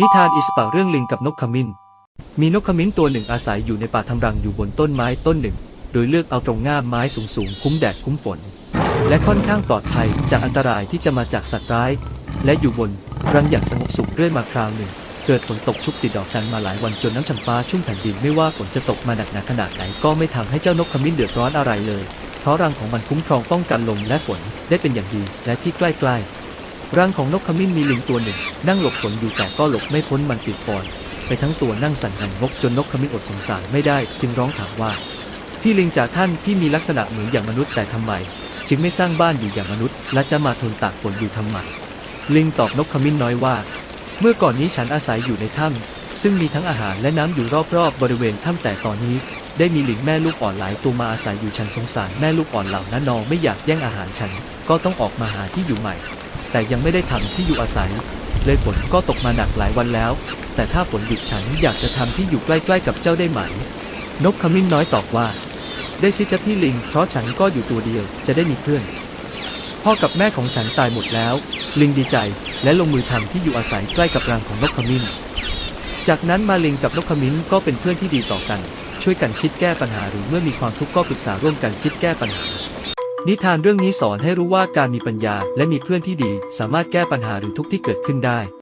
นิทานอิสปาเรื่องลิงกับนกขมิ้น มีนกขมิ้นตัวหนึ่งอาศัยอยู่ในป่าทำรังอยู่บนต้นไม้ต้นหนึ่ง โดยเลือกเอาตรงง่ามไม้สูงๆคุ้มแดดคุ้มฝน และค่อนข้างปลอดภัยจากอันตรายที่จะมาจากสัตว์ร้าย และอยู่บนรังอย่างสงบสุขเรื่อยมาคราวหนึ่ง เกิดฝนตกชุกติดต่อกันมาหลายวันจนน้ำชำฟ้าชุ่มแผ่นดินไม่ว่าฝนจะตกมาหนักหนาขนาดไหนก็ไม่ทำให้เจ้านกขมิ้นเดือดร้อนอะไรเลย เพราะรังของมันคุ้มครองป้องกันลมและฝนได้เป็นอย่างดีและที่ใกล้ๆ รังของนกขมิ้นมีลิงตัวหนึ่ง นั่งหลบฝนอยู่แต่ก็หลบไม่พ้นมันติดปอนไปทั้งตัวนั่งสั่นหันงกจนนกขมิ้นอดสงสารไม่ได้จึงร้องถามว่า พี่ลิงจ่าท่านพี่มีลักษณะเหมือนอย่างมนุษย์แต่ทำไม จึงไม่สร้างบ้านอยู่อย่างมนุษย์ และจะมาทนตากฝนอยู่ทำไมลิงตอบนกขมิ้นน้อยว่า เมื่อก่อนนี้ฉันอาศัยอยู่ในถ้ำซึ่งมีทั้งอาหารและน้ำอยู่รอบๆบริเวณถ้ำแต่ตอนนี้ ได้มีลิงแม่ลูกอ่อนหลายตัวมาอาศัยอยู่ฉันสงสารแม่ลูกอ่อนเหล่านั้นนองไม่อยากแย่งอาหารฉัน ก็ต้องออกมาหาที่อยู่ใหม่ แต่ยังไม่ได้ทำที่อยู่อาศัย เลยฝนก็ตกมาหนักหลายวันแล้ว แต่ถ้าฝนหยุดฉันอยากจะทำที่อยู่ใกล้ๆกับเจ้าได้ไหม นกขมิ้นน้อยตอบว่า ได้สิจ้ะพี่ลิง เพราะฉันก็อยู่ตัวเดียวจะได้มีเพื่อน พ่อกับแม่ของฉันตายหมดแล้ว ลิงดีใจและลงมือทำที่อยู่อาศัยใกล้กับรังของนกขมิ้น จากนั้นมาลิงกับนกขมิ้นก็เป็นเพื่อนที่ดีต่อกัน ช่วยกันคิดแก้ปัญหาหรือเมื่อมีความทุกข์ก็ปรึกษาร่วมกันคิดแก้ปัญหา นิทานเรื่องนี้สอนให้รู้ว่าการมีปัญญาและมีเพื่อนที่ดี สามารถแก้ปัญหาหรือทุกข์ที่เกิดขึ้นได้